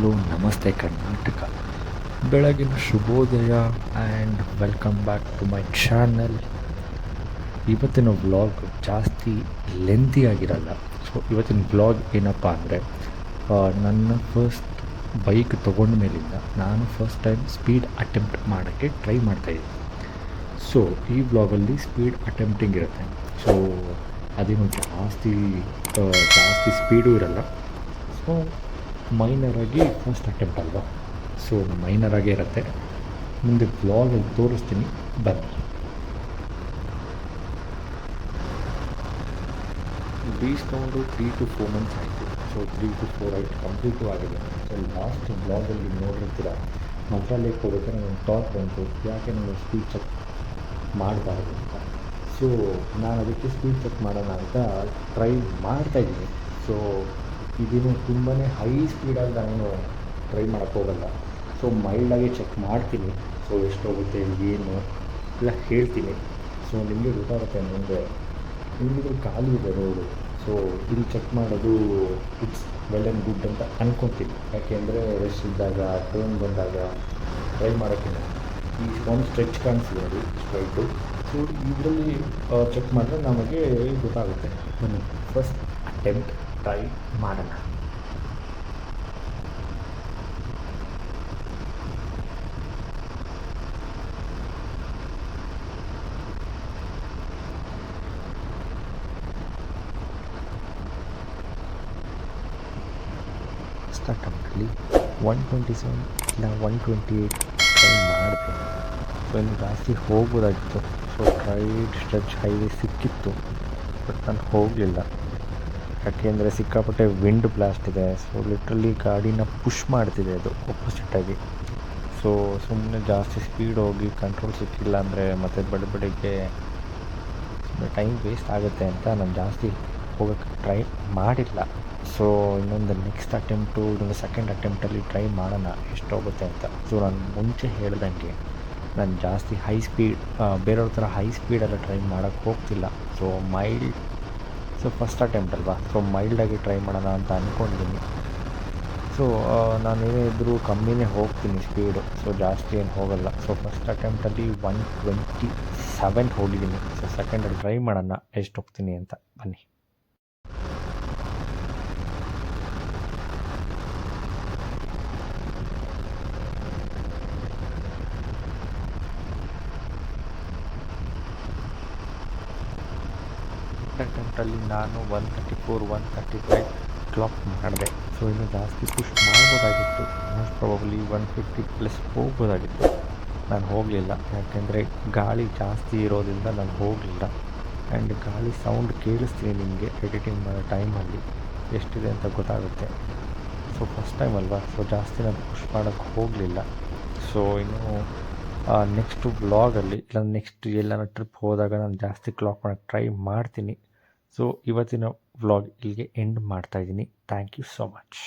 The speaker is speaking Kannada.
ನಮಸ್ತೆ ಕರ್ನಾಟಕ. ಬೆಳಗಿನ ಶುಭೋದಯ and welcome back to my channel ಇವತ್ತಿನ ವ್ಲಾಗ್ ಜಾಸ್ತಿ ಲೆಂತಿ ಆಗಿರಲ್ಲ. ಸೊ ಇವತ್ತಿನ ವ್ಲಾಗ್ ಏನಪ್ಪ ಅಂದರೆ ನನ್ನ ಫಸ್ಟ್ ಬೈಕ್ ತೊಗೊಂಡ ಮೇಲಿಂದ ನಾನು ಫಸ್ಟ್ ಟೈಮ್ ಸ್ಪೀಡ್ ಅಟೆಂಪ್ಟ್ ಮಾಡೋಕ್ಕೆ ಟ್ರೈ ಮಾಡ್ತಾಯಿದ್ದೆ ಸೊ ಈ ವ್ಲಾಗಲ್ಲಿ ಸ್ಪೀಡ್ ಅಟೆಂಪ್ಟಿಂಗ್ ಇರುತ್ತೆ. ಸೊ ಅದೇನು ಜಾಸ್ತಿ ಜಾಸ್ತಿ ಸ್ಪೀಡೂ ಇರಲ್ಲ. ಸೊ ಮೈನರಾಗಿ ಫಸ್ಟ್ ಅಟೆಂಪ್ಟ್ ಅಲ್ವಾ? ಸೊ ಮೈನರಾಗೇ ಇರುತ್ತೆ. ಮುಂದೆ ಬ್ಲಾಗಲ್ಲಿ ತೋರಿಸ್ತೀನಿ. ಬನ್ನಿ. ಬೀಸ್ಕೊಂಡು ತ್ರೀ ಟು ಫೋರ್ ಮಂತ್ಸ್ ಆಯಿತು. ಸೊ ತ್ರೀ ಟು ಫೋರ್ ಆಯ್ತು. ಕಂಪ್ಲೀಟು ಆಗಿದೆ. ಸೊ ಲಾಸ್ಟ್ ಬ್ಲಾಗಲ್ಲಿ ನೋಡಿರ್ತೀರ? ಮಂತ್ರಾಲಯಕ್ಕೆ ಹೋಗ್ಬೇಕಾದ್ರೆ ನನ್ನ ಟಾಕ್ ಬಂತು. ಯಾಕೆ ನಾನು ಸ್ಪೀಡ್ ಚೆಕ್ ಮಾಡಬಾರ್ದು ಅಂತ. ಸೊ ನಾನು ಅದಕ್ಕೆ ಸ್ಪೀಡ್ ಚೆಕ್ ಮಾಡೋಣ ಅಂತ ಟ್ರೈ ಮಾಡ್ತಾಯಿದ್ದೀನಿ ಸೊ ಇದೇನು ತುಂಬಾ ಹೈ ಸ್ಪೀಡಾಗಿ ನಾನು ಟ್ರೈ ಮಾಡೋಕ್ಕೆ ಹೋಗಲ್ಲ. ಸೊ ಮೈಲ್ಡಾಗಿ ಚೆಕ್ ಮಾಡ್ತೀನಿ. ಸೊ ಎಷ್ಟೋಗುತ್ತೆ, ಏನು ಎಲ್ಲ ಹೇಳ್ತೀನಿ. ಸೊ ನಿಮಗೆ ಗೊತ್ತಾಗುತ್ತೆ ಮುಂದೆ. ನಿಮಗೆ ಖಾಲಿ ಇದೆ ರೋಡು ಸೊ ಇಲ್ಲಿ ಚೆಕ್ ಮಾಡೋದು ಇಟ್ಸ್ ವೆಲ್ ಆ್ಯಂಡ್ ಗುಡ್ ಅಂತ ಅಂದ್ಕೊತೀನಿ ಯಾಕೆಂದರೆ ರಶ್ ಇದ್ದಾಗ ಟರ್ನ್ ಬಂದಾಗ ಟ್ರೈ ಮಾಡೋಕ್ಕಿಂತ ಈ ಒಂದು ಸ್ಟ್ರೆಚ್ ಕಾಣಿಸಿದೆ ಅದು ಸ್ಟ್ರೈಟು ಸೊ ಇದರಲ್ಲಿ ಚೆಕ್ ಮಾಡಿದ್ರೆ ನಮಗೆ ಗೊತ್ತಾಗುತ್ತೆ. ಬನ್ನಿ. ಫಸ್ಟ್ ಅಟೆಂಪ್ಟ್ ಟ್ರೈ ಮಾಡೋಣ ಫಸ್ಟ್ ಅಟೆಂಪ್ಟಲ್ಲಿ ಒನ್ ಟ್ವೆಂಟಿ ಸೆವೆನ್ ಇಲ್ಲ ಒನ್ ಟ್ವೆಂಟಿ ಏಯ್ಟ್ ಟ್ರೈ ಮಾಡಿದೆ ಸೊ ಇನ್ನು ಜಾಸ್ತಿ ಹೋಗ್ಬೋದಾಗಿತ್ತು ಸೊ ರೈಟ್ ಸ್ಟ್ರೆಚ್ ಹೈವೇ ಸಿಕ್ಕಿತ್ತು ಬಟ್ ನಾನು ಹೋಗಲಿಲ್ಲ ಯಾಕೆಂದರೆ ಸಿಕ್ಕಾಪಟ್ಟೆ ವಿಂಡ್ ಬ್ಲಾಸ್ಟ್ ಇದೆ. ಸೊ ಲಿಟ್ರಲಿ ಗಾಡಿನ ಪುಷ್ ಮಾಡ್ತಿದೆ ಅದು ಆಪೋಸಿಟಾಗಿ ಸೊ ಸುಮ್ಮನೆ ಜಾಸ್ತಿ ಸ್ಪೀಡ್ ಹೋಗಿ ಕಂಟ್ರೋಲ್ ಸಿಕ್ಕಿಲ್ಲ ಅಂದರೆ ಮತ್ತೆ ಬಡ ಬಡಿಗೆ ಟೈಮ್ ವೇಸ್ಟ್ ಆಗುತ್ತೆ ಅಂತ ನಾನು ಜಾಸ್ತಿ ಹೋಗೋಕ್ಕೆ ಟ್ರೈ ಮಾಡಿಲ್ಲ. ಸೊ ಇನ್ನೊಂದು ನೆಕ್ಸ್ಟ್ ಅಟೆಂಪ್ಟು ಇನ್ನೊಂದು ಸೆಕೆಂಡ್ ಅಟೆಂಪ್ಟಲ್ಲಿ ಟ್ರೈ ಮಾಡೋಣ, ಎಷ್ಟು ಹೋಗುತ್ತೆ ಅಂತ. ಸೊ ನಾನು ಮುಂಚೆ ಹೇಳ್ದಂಗೆ ನಾನು ಜಾಸ್ತಿ ಹೈ ಸ್ಪೀಡ್ ಬೇರೆಯವ್ರ ಥರ ಹೈ ಸ್ಪೀಡೆಲ್ಲ ಟ್ರೈ ಮಾಡೋಕ್ಕೆ ಹೋಗ್ತಿಲ್ಲ. So mild so first attempt ಅಲ್ವಾ? ಸೊ ಮೈಲ್ಡಾಗಿ ಟ್ರೈ ಮಾಡೋಣ ಅಂತ ಅಂದ್ಕೊಂಡಿದ್ದೀನಿ ಸೊ ನಾನೇನೇ ಇದ್ದರೂ ಕಮ್ಮಿನೇ ಹೋಗ್ತೀನಿ ಸ್ಪೀಡು ಸೊ ಜಾಸ್ತಿ ಏನು ಹೋಗಲ್ಲ. ಸೊ ಫಸ್ಟ್ ಅಟೆಂಪ್ಟಲ್ಲಿ ಒನ್ ಟ್ವೆಂಟಿ ಸೆವೆನ್ ಹೋಗಿದ್ದೀನಿ. ಸೊ ಸೆಕೆಂಡಲ್ಲಿ ಟ್ರೈ ಮಾಡೋಣ. ಎಷ್ಟು ಹೋಗ್ತೀನಿ ಅಂತ. ಬನ್ನಿ. ಅಟೆಂಪ್ಟಲ್ಲಿ ನಾನು one thirty four one thirty five clock ಮಾಡಿದೆ. ಸೊ ಇನ್ನು ಜಾಸ್ತಿ push ಮಾಡ್ಬೋದಾಗಿತ್ತು. Most probably one fifty plus ಹೋಗ್ಬೋದಾಗಿತ್ತು. ನಾನು ಹೋಗಲಿಲ್ಲ. ಯಾಕೆಂದರೆ ಗಾಳಿ ಜಾಸ್ತಿ ಇರೋದ್ರಿಂದ ನಾನು ಹೋಗಲಿಲ್ಲ. ಆ್ಯಂಡ್ ಗಾಳಿ ಸೌಂಡ್ ಕೇಳಿಸ್ತೀನಿ ನಿಮಗೆ ಎಡಿಟಿಂಗ್ ಮಾಡೋ ಟೈಮಲ್ಲಿ ಎಷ್ಟಿದೆ ಅಂತ ಗೊತ್ತಾಗುತ್ತೆ. ಸೊ ಫಸ್ಟ್ ಟೈಮ್ ಅಲ್ವಾ? ಸೊ ಜಾಸ್ತಿ ನಾನು ಪುಷ್ ಮಾಡೋಕ್ಕೆ ಹೋಗಲಿಲ್ಲ. ಸೊ ಇನ್ನು ನೆಕ್ಸ್ಟು ಬ್ಲಾಗಲ್ಲಿ ಇಲ್ಲ ನೆಕ್ಸ್ಟ್ ಎಲ್ಲಾನ ಟ್ರಿಪ್ ಹೋದಾಗ ನಾನು ಜಾಸ್ತಿ ಕ್ಲಾಕ್ ಮಾಡೋಕ್ಕೆ ಟ್ರೈ ಮಾಡ್ತೀನಿ. ಸೊ ಇವತ್ತಿನ ವ್ಲಾಗ್ ಇಲ್ಲಿಗೆ ಎಂಡ್ ಮಾಡ್ತಾಯಿದ್ದೀನಿ ಥ್ಯಾಂಕ್ ಯು ಸೋ ಮಚ್